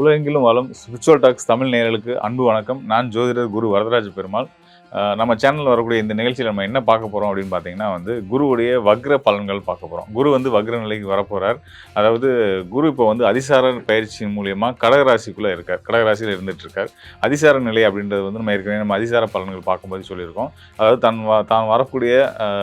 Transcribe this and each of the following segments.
உலகெங்கிலும் வளம் spiritual tax Tamil நேயர்களுக்கு அன்பு வணக்கம். நான் ஜோதிடர் குரு வரதராஜ பெருமாள். நம்ம சேனலில் வரக்கூடிய இந்த நிகழ்ச்சியில் நம்ம என்ன பார்க்க போகிறோம் அப்படின்னு பார்த்தீங்கன்னா வந்து குருவுடைய வக்ர பலன்கள் பார்க்க போகிறோம் குரு வந்து வக்ர நிலைக்கு வரப்போகிறார் அதாவது குரு இப்போ வந்து அதிசார பயிற்சியின் மூலியமாக கடகராசிக்குள்ளே இருக்கார். கடகராசியில் இருந்துகிட்ருக்கார் அதிசார நிலை அப்படின்றது வந்து நம்ம ஏற்கனவே நம்ம அதிசார பலன்கள் பார்க்கும்போது சொல்லியிருக்கோம். அதாவது தன் வ- தான் வரக்கூடிய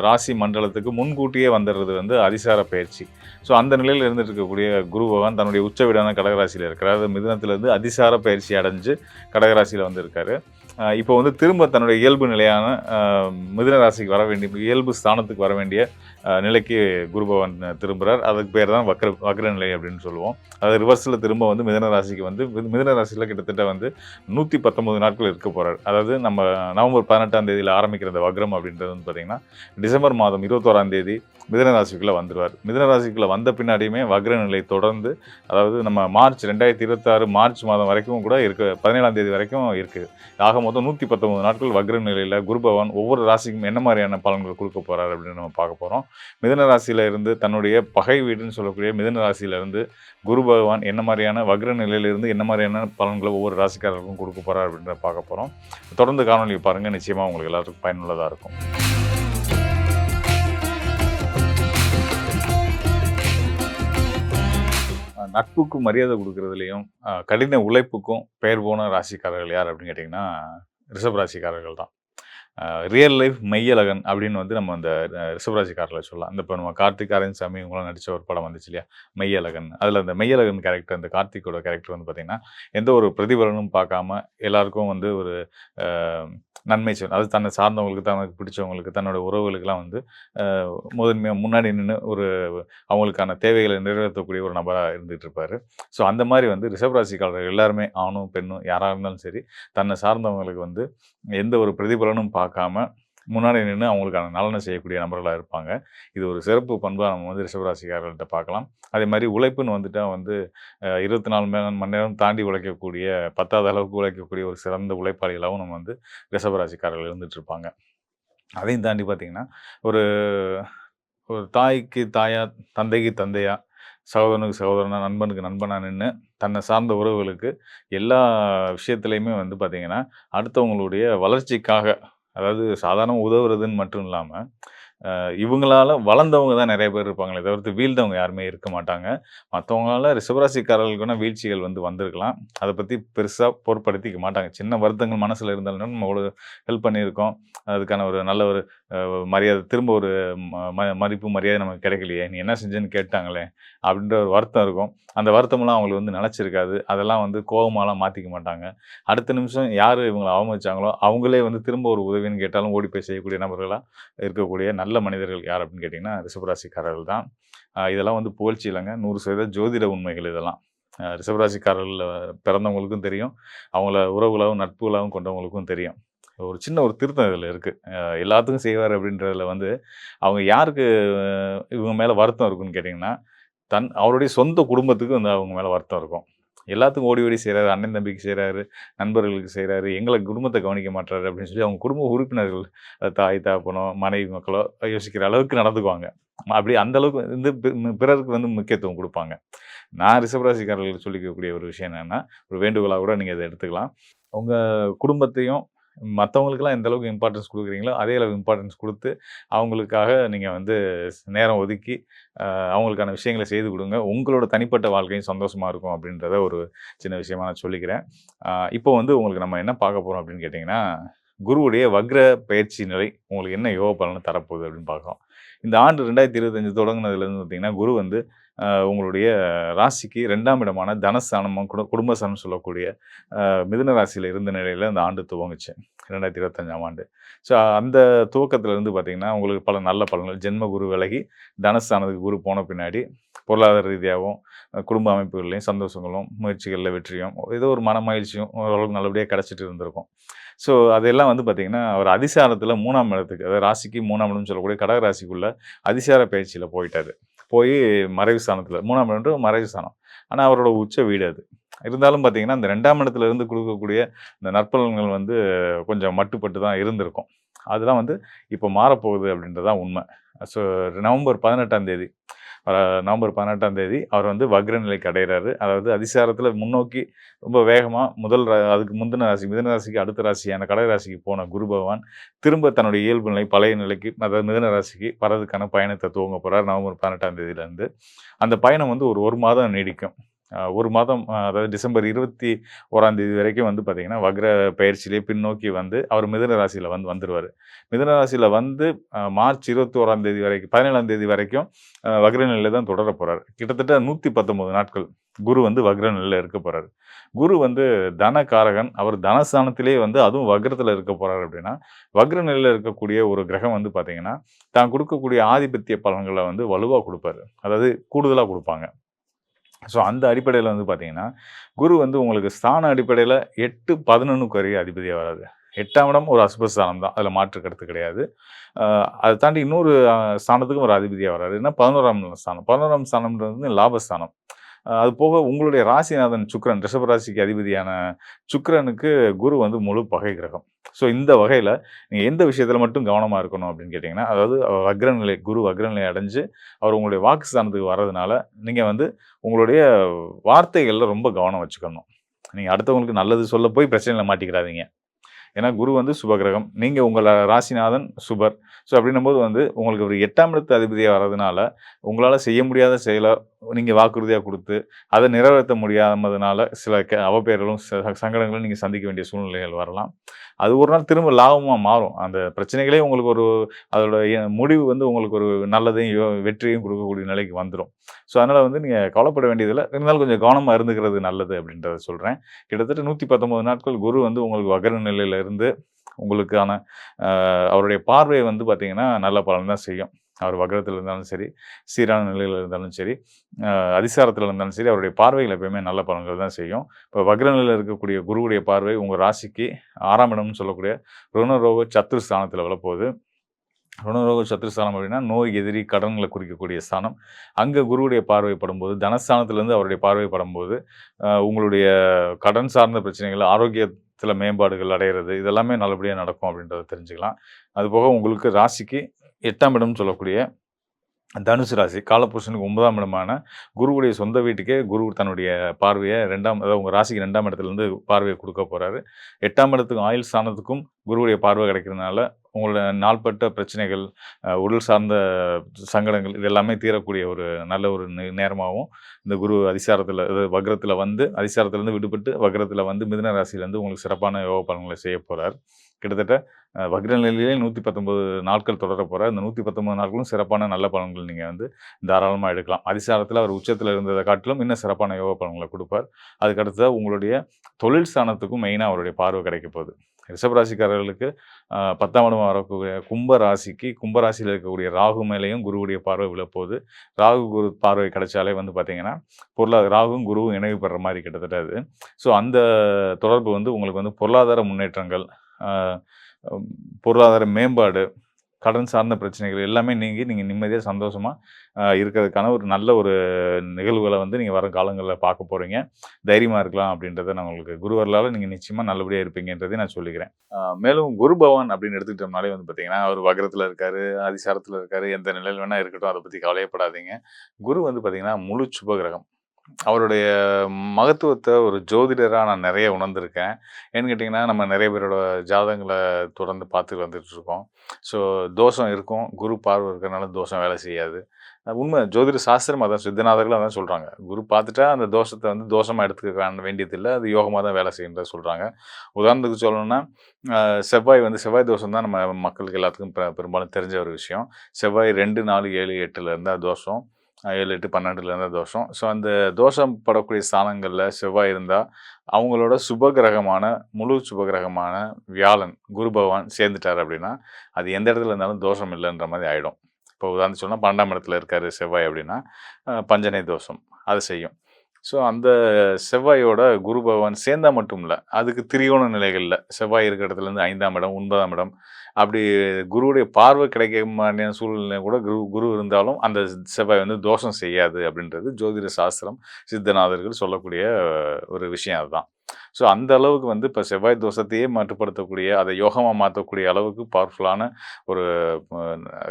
ராசி மண்டலத்துக்கு முன்கூட்டியே வந்துடுறது வந்து அதிசார பயிற்சி. ஸோ அந்த நிலையில் இருந்துட்டு இருக்கக்கூடிய குரு பகவான் தன்னுடைய உச்ச வீடான கடகராசியில் இருக்கிறார். அது மிதனத்திலேருந்து அதிசார பயிற்சி அடைஞ்சு கடகராசியில் வந்திருக்காரு. இப்போ வந்து திரும்ப தன்னுடைய இயல்பு நிலையான அஹ், மிதுன ராசிக்கு வர வேண்டிய இயல்பு ஸ்தானத்துக்கு வர வேண்டிய நிலைக்கு குரு பகவான் திரும்புகிறார் அதுக்கு பேர் தான் வக்ர வக்ர நிலை அப்படின்னு சொல்லுவோம். அது ரிவர்ஸில் திரும்ப வந்து மிதன ராசிக்கு வந்து மிதன மிதுன ராசியில் கிட்டத்தட்ட வந்து நூற்றி பத்தொம்பது நாட்கள் இருக்க போகிறார் அதாவது நம்ம நவம்பர் பதினெட்டாம் தேதியில் ஆரம்பிக்கிற அந்த வக்ரம் அப்படின்றது வந்து பார்த்திங்கன்னா டிசம்பர் மாதம் இருபத்தோராம் தேதி மிதுன ராசிக்குள்ளே வந்துடுவார் மிதுன ராசிக்குள்ளே வந்த பின்னாடியுமே வக்ர நிலை தொடர்ந்து அதாவது நம்ம மார்ச் ரெண்டாயிரத்தி இருபத்தாறு மார்ச் மாதம் வரைக்கும் கூட இருக்கு பதினேழாம் தேதி வரைக்கும் இருக்குது ஆக மொத்தம் நூற்றி பத்தொம்பது நாட்கள் வக்ர நிலையில் குரு பகவான் ஒவ்வொரு ராசிக்கும் என்ன மாதிரியான பலன்கள் கொடுக்க போகிறார் அப்படின்னு நம்ம பார்க்க போகிறோம் மிதனராசியில் இருந்து தன்னுடைய பகை வீடுன்னு சொல்லக்கூடிய மிதுன ராசியில குரு பகவான் என்ன மாதிரியான வக்ர நிலையிலிருந்து என்ன மாதிரியான பலன்களை ஒவ்வொரு ராசிக்காரருக்கும் கொடுக்க போகிறார் அப்படின்றத பார்க்க போகிறோம் தொடர்ந்து காணொலி பாருங்கள் நிச்சயமாக உங்களுக்கு எல்லாருக்கும் பயனுள்ளதாக இருக்கும். நட்புக்கு மரியாதை கொடுக்கறதுலையும் கடின உழைப்புக்கும் பெயர் போன ராசிக்காரர்கள் யார் அப்படின்னு கேட்டிங்கன்னா ரிஷப் ராசிக்காரர்கள் தான். ரியல் லைஃப் மெய்யழகன் அப்படின்னு வந்து நம்ம அந்த அஹ், காரில் சொல்லலாம். அந்த இப்போ நம்ம கார்த்திக் அரவிந்த் இவங்களாம் நடித்த ஒரு படம் வந்துச்சு இல்லையா? மெய்யழகன். அதில் அந்த மெய்யழகன் கேரக்டர் அந்த கார்த்திக்கோட கேரக்டர் வந்து பார்த்திங்கன்னா எந்த ஒரு பிரதிபலனும் பார்க்காம எல்லாருக்கும் வந்து ஒரு நன்மை செய்யணும் அது தன்னை சார்ந்தவங்களுக்கு தனக்கு பிடிச்சவங்களுக்கு தன்னோட உறவுகளுக்கெல்லாம் வந்து முதன்மையாக முன்னாடி நின்று ஒரு அவங்களுக்கான தேவைகளை நிறைவேற்றக்கூடிய ஒரு நபராக இருந்துகிட்டு இருப்பார் ஸோ அந்த மாதிரி வந்து ரிஷபராசிக்காரர்கள் எல்லாருமே ஆணும் பெண்ணும் யாராக இருந்தாலும் சரி தன்னை சார்ந்தவங்களுக்கு வந்து எந்த ஒரு பிரதிபலனும் பார்க்காம முன்னாடி நின்று அவங்களுக்கான நலனை செய்யக்கூடிய நபர்களாக இருப்பாங்க. இது ஒரு சிறப்பு பண்பாக நம்ம வந்து ரிஷபராசிக்காரர்கள்ட்ட பார்க்கலாம். அதே மாதிரி உழைப்புன்னு வந்துட்டால் வந்து இருபத்தி நாலு மணி நேரம் மணி நேரம் தாண்டி உழைக்கக்கூடிய பத்தாவது அளவுக்கு உழைக்கக்கூடிய ஒரு சிறந்த உழைப்பாளிகளாகவும் நம்ம வந்து ரிஷபராசிக்காரர்கள் இருந்துட்டு இருப்பாங்க அதையும் தாண்டி பார்த்தீங்கன்னா ஒரு ஒரு தாய்க்கு தாயா தந்தைக்கு தந்தையா சகோதரனுக்கு சகோதரனா நண்பனுக்கு நண்பனாக நின்று தன்னை சார்ந்த உறவுகளுக்கு எல்லா விஷயத்துலையுமே வந்து பார்த்திங்கன்னா அடுத்தவங்களுடைய வளர்ச்சிக்காக அதாவது சாதாரண உதவுறதுன்னு மட்டும் இல்லாமல் இவங்களால வளர்ந்தவங்க தான் நிறைய பேர் இருப்பாங்களே தவிர்த்து வீழ்ந்தவங்க யாருமே இருக்க மாட்டாங்க. மற்றவங்களால ரிஷபராசிக்காரர்களுக்கு வீழ்ச்சிகள் வந்து வந்திருக்கலாம். அதை பற்றி பெருசாக பொருட்படுத்திக்க மாட்டாங்க. சின்ன வருத்தங்கள் மனசில் இருந்தாலும் நம்ம அவ்வளோ ஹெல்ப் பண்ணியிருக்கோம். அதுக்கான ஒரு நல்ல ஒரு மரியாதை திரும்ப ஒரு ம- ம- மதிப்பு மரியாதை நமக்கு கிடைக்கலையே நீ என்ன செஞ்சேன்னு கேட்டாங்களே அப்படின்ற ஒரு வருத்தம் இருக்கும். அந்த வருத்தமெல்லாம் அவங்களுக்கு வந்து நினச்சிருக்காது. அதெல்லாம் வந்து கோபமாலாம் மாற்றிக்க மாட்டாங்க. அடுத்த நிமிஷம் யார் இவங்களை அவமதிச்சாங்களோ அவங்களே வந்து திரும்ப ஒரு உதவின்னு கேட்டாலும் ஓடி போய் செய்யக்கூடிய நபர்களாக இருக்கக்கூடிய நல்ல மனிதர்கள் யார் அப்படின்னு கேட்டிங்கன்னா ரிஷபராசிக்காரர்கள் தான். இதெல்லாம் வந்து புகழ்ச்சி இல்லைங்க. நூறு சதவீத ஜோதிட உண்மைகள் இதெல்லாம். ஆஹ் பிறந்தவங்களுக்கும் தெரியும். அவங்கள உறவுகளாகவும் நட்புகளாகவும் கொண்டவங்களுக்கும் தெரியும். ஒரு சின்ன ஒரு திருத்தம் இதில் இருக்குது எல்லாத்துக்கும் செய்வார் அப்படின்றதுல வந்து அவங்க யாருக்கு இவங்க மேலே வருத்தம் இருக்குன்னு கேட்டிங்கன்னா தன் அவருடைய சொந்த குடும்பத்துக்கு வந்து அவங்க மேலே வருத்தம் இருக்கும். எல்லாத்துக்கும் ஓடி ஓடி செய்கிறாரு அண்ணன் தம்பிக்கு செய்கிறாரு நண்பர்களுக்கு செய்கிறாரு எங்களை குடும்பத்தை கவனிக்க மாட்டாரு அப்படின்னு சொல்லி அவங்க குடும்ப உறுப்பினர்கள் தாய் தாப்பனோ மனைவி மக்களோ யோசிக்கிற அளவுக்கு நடந்துக்குவாங்க. அப்படி அந்த அளவுக்கு வந்து பிறருக்கு வந்து முக்கியத்துவம் கொடுப்பாங்க. நான் ரிஷபராசிக்காரர்களுக்கு சொல்லிக்கக்கூடிய ஒரு விஷயம் என்னென்னா ஒரு வேண்டுகோளாக கூட நீங்கள் இதை எடுத்துக்கலாம். உங்கள் குடும்பத்தையும் மற்றவங்களுக்கெல்லாம் எந்த அளவுக்கு இம்பார்ட்டன்ஸ் கொடுக்குறீங்களோ அதே அளவு இம்பார்ட்டன்ஸ் கொடுத்து அவங்களுக்காக நீங்கள் வந்து நேரம் ஒதுக்கி அவங்களுக்கான விஷயங்களை செய்து கொடுங்க. உங்களோட தனிப்பட்ட வாழ்க்கையும் சந்தோஷமாக இருக்கும் அப்படின்றத ஒரு சின்ன விஷயமா நான் சொல்லிக்கிறேன். இப்போ வந்து உங்களுக்கு நம்ம என்ன பார்க்க போகிறோம் அப்படின்னு கேட்டிங்கன்னா குருவுடைய வக்ர பயிற்சி நிலை உங்களுக்கு என்ன யோக பலனை தரப்போகுது அப்படின்னு பார்க்குறோம். இந்த ஆண்டு ரெண்டாயிரத்தி இருபத்தஞ்சு தொடங்கினதுலேருந்து பார்த்தீங்கன்னா குரு வந்து உங்களுடைய ராசிக்கு ரெண்டாம் இடமான தனஸ்தானம் குடு குடும்பஸ்தானம் சொல்லக்கூடிய மிதுன ராசியில் இருந்த நிலையில் அந்த ஆண்டு துவங்குச்சு. ரெண்டாயிரத்தி இருபத்தஞ்சாம் ஆண்டு. ஸோ அந்த துவக்கத்திலேருந்து பார்த்திங்கன்னா பார்த்தீங்கன்னா உங்களுக்கு பல நல்ல பலன்கள். ஜென்ம குரு விலகி தனஸ்தானத்துக்கு குரு போன பின்னாடி பொருளாதார ரீதியாகவும் குடும்ப அமைப்புகள்லையும் சந்தோஷங்களும் முயற்சிகளில் வெற்றியும் ஏதோ ஒரு மன மகிழ்ச்சியும் ஓரளவுக்கு நல்லபடியாக கிடச்சிட்டு இருந்திருக்கும். ஸோ அதெல்லாம் வந்து பார்த்திங்கன்னா அவர் அதிசாரத்தில் மூணாம் இடத்துக்கு அதாவது ராசிக்கு மூணாம் இடம்னு சொல்லக்கூடிய கடக ராசிக்குள்ளே அதிசார பயிற்சியில் போயிட்டார். போய் மறைவு ஸ்தானத்தில் மூணாம் இடம் மறைவு ஸ்தானம் ஆனால் அவரோட உச்ச வீடு அது. இருந்தாலும் பார்த்தீங்கன்னா அந்த ரெண்டாம் இடத்துல இருந்து கொடுக்கக்கூடிய இந்த நற்பலன்கள் வந்து கொஞ்சம் மட்டுப்பட்டு தான் இருந்திருக்கும். அதெல்லாம் வந்து இப்போ மாறப்போகுது அப்படின்றதான் உண்மை. ஸோ நவம்பர் பதினெட்டாம் தேதி நவம்பர் பதினெட்டாம் தேதி அவர் வந்து வக்ர நிலைக்கு அடைகிறாரு அதாவது அதிசாரத்தில் முன்னோக்கி ரொம்ப வேகமாக முதல் ரா- அதுக்கு முந்தின ராசி மிதன ராசிக்கு அடுத்த ராசியான கடக ராசிக்கு போன குரு பகவான் திரும்ப தன்னுடைய இயல்பு நிலை பழைய நிலைக்கு அதாவது மிதன ராசிக்கு வரதுக்கான பயணத்தை துவங்க போகிறார் நவம்பர் பதினெட்டாம் தேதியிலேருந்து. அந்த பயணம் வந்து ஒரு ஒரு மாதம் நீடிக்கும். ஒரு மாதம் அதாவது டிசம்பர் இருபத்தி ஓராம் தேதி வரைக்கும் வந்து பார்த்தீங்கன்னா வக்ர பயிற்சியிலே பின்னோக்கி வந்து அவர் மிதன ராசியில் வந்து வந்துடுவார் மிதன ராசியில் வந்து மார்ச் இருபத்தி ஓராம் தேதி வரைக்கும் பதினேழாம் தேதி வரைக்கும் வக்ர நிலையில் தான் தொடர போகிறார் கிட்டத்தட்ட நூற்றி பத்தொம்போது நாட்கள் குரு வந்து வக்ர நிலையில் இருக்க போகிறார் குரு வந்து தனகாரகன் அவர் தனஸ்தானத்திலே வந்து அதுவும் வக்ரத்தில் இருக்க போகிறார் அப்படின்னா வக்ர நிலையில் இருக்கக்கூடிய ஒரு கிரகம் வந்து பார்த்தீங்கன்னா தான் கொடுக்கக்கூடிய ஆதிபத்திய பலன்களை வந்து வலுவாக கொடுப்பாரு. அதாவது கூடுதலாக கொடுப்பாங்க. ஸோ அந்த அடிப்படையில் வந்து பார்த்தீங்கன்னா குரு வந்து உங்களுக்கு ஸ்தான அடிப்படையில் எட்டு பதினொன்றுக்கு வரைய அதிபதியாக வராது எட்டாம் இடம் ஒரு அசுபஸ்தானம் தான். அதில் மாற்று கருத்து கிடையாது. அதை தாண்டி இன்னொரு ஸ்தானத்துக்கும் ஒரு அதிபதியாக வராது ஏன்னா பதினோராம் ஸ்தானம். பதினோராம் ஸ்தானம்ன்றது வந்து லாபஸ்தானம். அது போக உங்களுடைய ராசிநாதன் சுக்ரன் ரிஷப ராசிக்கு அதிபதியான சுக்கரனுக்கு குரு வந்து முழு பகை கிரகம். ஸோ இந்த வகையில் நீங்கள் எந்த விஷயத்தில் மட்டும் கவனமாக இருக்கணும் அப்படின்னு கேட்டிங்கன்னா அதாவது அக்ரநிலை குரு அக்ரநிலை அடைஞ்சு அவர் உங்களுடைய வாக்கு ஸ்தானத்துக்கு வர்றதுனால நீங்கள் வந்து உங்களுடைய வார்த்தைகளில் ரொம்ப கவனம் வச்சுக்கணும். நீங்கள் அடுத்தவங்களுக்கு நல்லது சொல்ல போய் பிரச்சனையில் மாட்டிக்கிறாதீங்க. ஏன்னா குரு வந்து சுபகிரகம். நீங்கள் உங்கள் ராசிநாதன் சுபர். ஸோ அப்படின்னும் போது வந்து உங்களுக்கு ஒரு எட்டாம் இடத்து அதிபதியாக வர்றதுனால உங்களால் செய்ய முடியாத செயலை நீங்கள் வாக்குறுதியாக கொடுத்து அதை நிறைவேற்ற முடியாததுனால சில க அவப்பெயர்களும் ச- சங்கடங்களும் நீங்கள் சந்திக்க வேண்டிய சூழ்நிலைகள் வரலாம். அது ஒரு நாள் திரும்ப லாபமாக மாறும். அந்த பிரச்சனைகளே உங்களுக்கு ஒரு அதோட முடிவு வந்து உங்களுக்கு ஒரு நல்லதையும் வெற்றியும் கொடுக்கக்கூடிய நிலைக்கு வந்துடும் ஸோ அதனால் வந்து நீங்கள் கவலைப்பட வேண்டியதில்லை. இருந்தாலும் கொஞ்சம் கவனமாக இருந்துக்கிறது நல்லது அப்படின்றத சொல்கிறேன் கிட்டத்தட்ட நூற்றி பத்தொம்போது நாட்கள் குரு வந்து உங்களுக்கு வகர நிலையில் இருந்து உங்களுக்கான அவருடைய பார்வை வந்து பார்த்தீங்கன்னா நல்ல பலன் தான் செய்யும். அவர் வக்ரத்தில் இருந்தாலும் சரி சீரான நிலையில் இருந்தாலும் சரி அதிசாரத்தில் இருந்தாலும் சரி அவருடைய பார்வைகள் எப்பயுமே நல்ல பலன்கள் தான் செய்யும். இப்போ வக்ர நிலையில் இருக்கக்கூடிய குருவுடைய பார்வை உங்கள் ராசிக்கு ஆறாம் இடம்னு சொல்லக்கூடிய ருணரோக சத்துரு ஸ்தானத்தில் விழப்போகுது ருணரோக சத்துருஸ்தானம் அப்படின்னா நோய் எதிரி கடன்களை குறிக்கக்கூடிய ஸ்தானம். அங்கே குருவுடைய பார்வை படும்போது தனஸ்தானத்திலேருந்து அவருடைய பார்வை படும்போது உங்களுடைய கடன் சார்ந்த பிரச்சனைகள் ஆரோக்கியத்தில் மேம்பாடுகள் அடையிறது இதெல்லாமே நல்லபடியாக நடக்கும் அப்படின்றத தெரிஞ்சுக்கலாம். அதுபோக உங்களுக்கு ராசிக்கு எட்டாம் இடம்னு சொல்லக்கூடிய தனுசு ராசி காலபுருஷனுக்கு ஒன்பதாம் இடமான குருவுடைய சொந்த வீட்டுக்கே குரு தன்னுடைய பார்வையை ரெண்டாம் அதாவது உங்கள் ராசிக்கு ரெண்டாம் இடத்துலேருந்து பார்வையை கொடுக்க போகிறாரு எட்டாம் இடத்துக்கும் ஆயுள் ஸ்தானத்துக்கும் குருவுடைய பார்வை கிடைக்கிறதுனால உங்களோட நாள்பட்ட பிரச்சனைகள் உடல் சார்ந்த சங்கடங்கள் இது எல்லாமே தீரக்கூடிய ஒரு நல்ல ஒரு நேரமாகவும் இந்த குரு அதிசாரத்தில் வக்ரத்தில் வந்து அதிசாரத்திலேருந்து விடுபட்டு வக்ரத்தில் வந்து மிதுன ராசியிலேருந்து உங்களுக்கு சிறப்பான யோக பலன்களை செய்ய போகிறார் கிட்டத்தட்ட வக்ர நிலையிலே நூற்றி பத்தொன்பது நாட்கள் தொடர போகிறார் இந்த நூற்றி பத்தொன்பது நாட்களும் சிறப்பான நல்ல பலன்கள் நீங்கள் வந்து தாராளமாக எடுக்கலாம். அதிசாரத்தில் அவர் உச்சத்தில் இருந்ததை காட்டிலும் இன்னும் சிறப்பான யோக பலன்களை கொடுப்பார். அதுக்கு உங்களுடைய தொழில் ஸ்தானத்துக்கும் மெயினாக அவருடைய பார்வை கிடைக்க போகுது. ரிஷபராசிக்காரர்களுக்கு பத்தாம் இடம் வரக்கூடிய கும்ப ராசிக்கு கும்ப ராசியில் இருக்கக்கூடிய ராகு மேலேயும் குருவுடைய பார்வை விழப்போகுது. ராகு குரு பார்வை கிடைச்சாலே வந்து பார்த்தீங்கன்னா பொருளாதார ராகுவும் குருவும் இணைவு பெற மாதிரி கிட்டத்தட்ட அது. ஸோ அந்த தொடர்பு வந்து உங்களுக்கு வந்து பொருளாதார முன்னேற்றங்கள் பொருளாதார மேம்பாடு கடன் சார்ந்த பிரச்சனைகள் எல்லாமே நீங்கி நீங்கள் நிம்மதியாக சந்தோஷமாக இருக்கிறதுக்கான ஒரு நல்ல ஒரு நிகழ்வுகளை வந்து நீங்கள் வர காலங்களில் பார்க்க போகிறீங்க தைரியமாக இருக்கலாம் அப்படின்றத நான் உங்களுக்கு குருவர்களால் நீங்கள் நிச்சயமாக நல்லபடியாக இருப்பீங்கன்றதை நான் சொல்லிக்கிறேன். மேலும் குரு பவான் அப்படின்னு எடுத்துக்கிட்டோம்னாலே வந்து பார்த்தீங்கன்னா அவர் வகரத்தில் இருக்கார் அதிசாரத்தில் இருக்கார் எந்த நிலையில் வேணால் இருக்கட்டும் அதை பற்றி கவலையப்படாதீங்க. குரு வந்து பார்த்தீங்கன்னா முழு சுபகிரகம் அவருடைய மகத்துவத்தை ஒரு ஜோதிடராக நான் நிறைய உணர்ந்திருக்கேன். ஏன்னு கேட்டிங்கன்னா நம்ம நிறைய பேரோட ஜாதகங்களை தொடர்ந்து பார்த்து வந்துட்டுருக்கோம். ஸோ தோஷம் இருக்கும். குரு பார்வை இருக்கிறனால தோஷம் வேலை செய்யாது. உண்மை ஜோதிட சாஸ்திரம் அதான் சித்தநாதர்கள் அதான் சொல்கிறாங்க குரு பார்த்துட்டா அந்த தோஷத்தை வந்து தோஷமாக எடுத்துக்க வேண்டியதில்லை. அது யோகமாக தான் வேலை செய்யுன்றத சொல்கிறாங்க உதாரணத்துக்கு சொல்லணும்னா செவ்வாய் வந்து செவ்வாய் தோஷம் தான் நம்ம மக்களுக்கு எல்லாத்துக்கும் பெ- பெரும்பாலும் தெரிஞ்ச ஒரு விஷயம். செவ்வாய் ரெண்டு நாலு ஏழு எட்டில் இருந்தால் தோஷம். ஏழு எட்டு பன்னெண்டுலேருந்து தோஷம். ஸோ அந்த தோஷம் படக்கூடிய ஸ்தானங்களில் செவ்வாய் இருந்தால் அவங்களோட சுபகிரகமான முழு சுபகிரகமான வியாழன் குரு பகவான் சேர்ந்துட்டார் அப்படின்னா அது எந்த இடத்துல இருந்தாலும் தோஷம் இல்லைன்ற மாதிரி ஆகிடும் இப்போ உதாரணம் சொன்னால் பன்னெண்டாம் இடத்துல இருக்கார் செவ்வாய் அப்படின்னா பஞ்சனை தோஷம் அது செய்யும். ஸோ அந்த செவ்வாயோட குரு பகவான் சேர்ந்தா மட்டும் இல்லை அதுக்கு திரியோண நிலைகளில் செவ்வாய் இருக்கிற இடத்துலேருந்து ஐந்தாம் இடம் ஒன்பதாம் இடம் அப்படி குருவுடைய பார்வை கிடைக்க மாதிரியான சூழ்நிலை கூட குரு குரு இருந்தாலும் அந்த செவ்வாய் வந்து தோஷம் செய்யாது அப்படின்றது ஜோதிட சாஸ்திரம் சித்தநாதர்கள் சொல்லக்கூடிய ஒரு விஷயம் அதுதான். ஸோ அந்த அளவுக்கு வந்து இப்போ செவ்வாய் தோஷத்தையே மட்டுப்படுத்தக்கூடிய அதை யோகமாக மாற்றக்கூடிய அளவுக்கு பவர்ஃபுல்லான ஒரு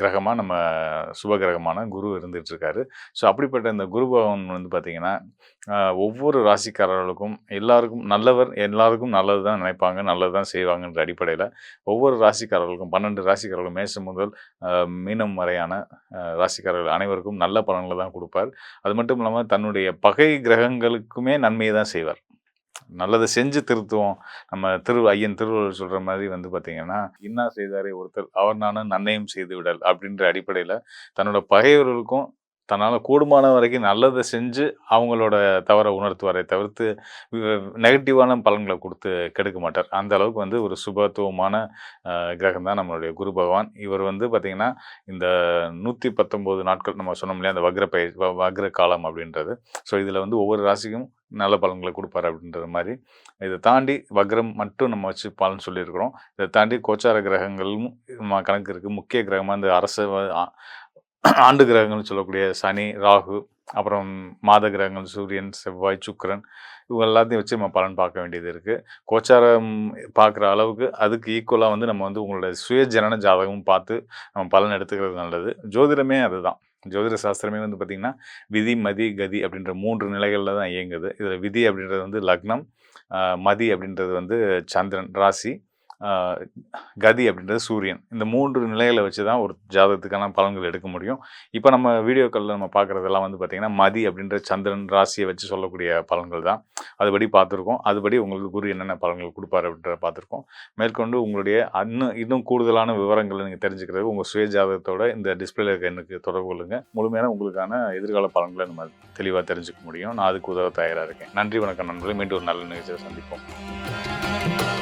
கிரகமாக நம்ம சுப கிரகமான குரு இருந்துகிட்ருக்காரு ஸோ அப்படிப்பட்ட இந்த குரு பகவான் வந்து பார்த்திங்கன்னா ஒவ்வொரு ராசிக்காரர்களுக்கும் எல்லாருக்கும் நல்லவர் எல்லாருக்கும் நல்லது தான் நினைப்பாங்க நல்லது தான் செய்வாங்கன்ற அடிப்படையில் ஒவ்வொரு ராசிக்காரர்களுக்கும் பன்னெண்டு ராசிக்காரர்கள் மேசம் முதல் மீனம் வரையான ராசிக்காரர்கள் அனைவருக்கும் நல்ல பலன்களை தான் கொடுப்பார். அது மட்டும் இல்லாமல் தன்னுடைய பகை கிரகங்களுக்குமே நன்மையை தான் செய்வார். நல்லதை செஞ்சு திருத்துவோம். நம்ம திரு ஐயன் திருவள்ளுவர் சொல்கிற மாதிரி வந்து பார்த்திங்கன்னா இன்னா செய்தாரே ஒருத்தர் அவர் நானும் நன்னையும் செய்து விடல் அப்படின்ற அடிப்படையில் தன்னோட பகைவர்களுக்கும் தன்னால் கூடுமான வரைக்கும் நல்லதை செஞ்சு அவங்களோட தவறை உணர்த்துவாரே தவிர்த்து நெகட்டிவான பலன்களை கொடுத்து கெடுக்க மாட்டார். அந்த அளவுக்கு வந்து ஒரு சுபத்துவமான கிரகம் தான் நம்மளுடைய குரு பகவான். இவர் வந்து பார்த்திங்கன்னா இந்த நூற்றி பத்தொம்போது நாட்கள் நம்ம சொன்னோம் இல்லையா அந்த வக்ர பயிர் வக்ர காலம் அப்படின்றது. ஸோ இதில் வந்து ஒவ்வொரு ராசிக்கும் நல்ல பலன்களை கொடுப்பாரு அப்படின்றது மாதிரி. இதை தாண்டி வக்ரம் மட்டும் நம்ம வச்சு பலன் சொல்லியிருக்கிறோம். இதை தாண்டி கோச்சார கிரகங்களும் நம்ம கணக்கு இருக்குது முக்கிய கிரகமாக இந்த அரச ஆண்டு கிரகங்கள்னு சொல்லக்கூடிய சனி ராகு அப்புறம் மாத கிரகங்கள் சூரியன் செவ்வாய் சுக்கரன் இவங்க எல்லாத்தையும் வச்சு நம்ம பலன் பார்க்க வேண்டியது இருக்குது கோச்சாரம் பார்க்குற அளவுக்கு அதுக்கு ஈக்குவலாக வந்து நம்ம வந்து உங்களோட சுயஜனன ஜாதகமும் பார்த்து நம்ம பலன் எடுத்துக்கிறது நல்லது. ஜோதிடமே அதுதான். ஜோதிட சாஸ்திரமே வந்து பார்த்திங்கன்னா விதி மதி கதி அப்படின்ற மூன்று நிலைகளில் தான் இயங்குது. இதில் விதி அப்படின்றது வந்து லக்னம் மதி அப்படின்றது வந்து சந்திரன் ராசி கதி அப்படின்றது சூரியன். இந்த மூன்று நிலைகளை வச்சு தான் ஒரு ஜாதகத்துக்கான பலன்கள் எடுக்க முடியும். இப்போ நம்ம வீடியோக்களில் நம்ம பார்க்குறதெல்லாம் வந்து பார்த்திங்கன்னா மதி அப்படின்ற சந்திரன் ராசியை வச்சு சொல்லக்கூடிய பலன்கள் தான். அதுபடி பார்த்துருக்கோம். அதுபடி உங்களுக்கு குரு என்னென்ன பலன்கள் கொடுப்பாரு அப்படின்றத பார்த்துருக்கோம். மேற்கொண்டு உங்களுடைய இன்னும் இன்னும் கூடுதலான விவரங்களை நீங்கள் தெரிஞ்சுக்கிறது உங்கள் சுய ஜாதகத்தோட இந்த டிஸ்பிளேல இருக்க எனக்கு தொடர்பு கொள்ளுங்கள் முழுமையான உங்களுக்கான எதிர்கால பலன்களை நம்ம தெளிவாக தெரிஞ்சுக்க முடியும். நான் அதுக்கு உதவ தயாராக இருக்கேன். நன்றி வணக்கம் நண்பர்களே. மீண்டும் ஒரு நல்ல நிகழ்ச்சியை சந்திப்போம்.